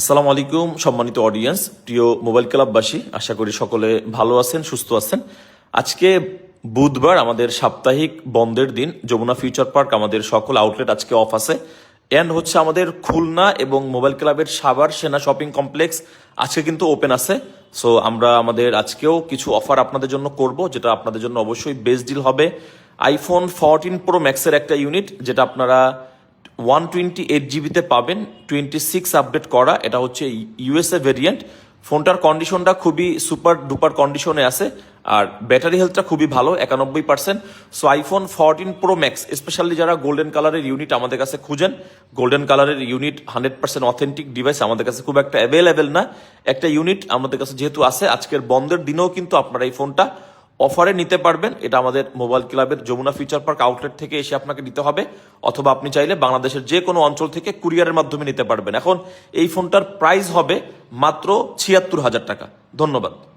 আসসালামু আলাইকুম, সম্মানিত অডিয়েন্স প্রিয় মোবাইল ক্লাববাসী, আশা করি সকলে ভালো আছেন, সুস্থ আছেন। আজকে বুধবার আমাদের সাপ্তাহিক বন্ধের দিন, যমুনা ফিউচার পার্ক আমাদের সকল আউটলেট আজকে অফ আছে। এন্ড হচ্ছে আমাদের খুলনা এবং মোবাইল ক্লাবের সাভার সেনা শপিং কমপ্লেক্স আজকে কিন্তু ওপেন আছে। সো আমরা আমাদের আজকেও কিছু অফার আপনাদের জন্য করব, যেটা আপনাদের জন্য অবশ্যই বেস্ট ডিল হবে। আইফোন ফোরটিন প্রো ম্যাক্সের একটা ইউনিট যেটা আপনারা ওয়ান টোয়েন্টি এইট জিবিতে পাবেন টোয়েন্টি সিক্স আপডেট করা, এটা হচ্ছে ইউএসএ ভেরিয়েন্ট ফোনটার কন্ডিশনটা খুবই সুপার ডুপার কন্ডিশনে আছে, আর ব্যাটারি হেলথটা খুবই ভালো, একানব্বই percent so iPhone fourteen Pro Max specially যারা গোল্ডেন কালারের ইউনিট আমাদের কাছে খুঁজেন গোল্ডেন কালারের unit hundred percent authentic device আমাদের কাছে খুব একটা অ্যাভেলেবেল না। একটা ইউনিট আমাদের কাছে যেহেতু আছে, আজকের বন্ধের দিনেও কিন্তু আপনারা এই ফোনটা অফারে নিতে পারবেন। এটা আমাদের মোবাইল ক্লাবের যমুনা ফিচার পার্ক আউটলেট থেকে এসে আপনাকে নিতে হবে। অথবা আপনি চাইলে বাংলাদেশের যে কোনো অঞ্চল থেকে কুরিয়ারের মাধ্যমে নিতে পারবেন। এখন এই ফোনটার প্রাইস হবে মাত্র ছিয়াত্তর হাজার টাকা। ধন্যবাদ।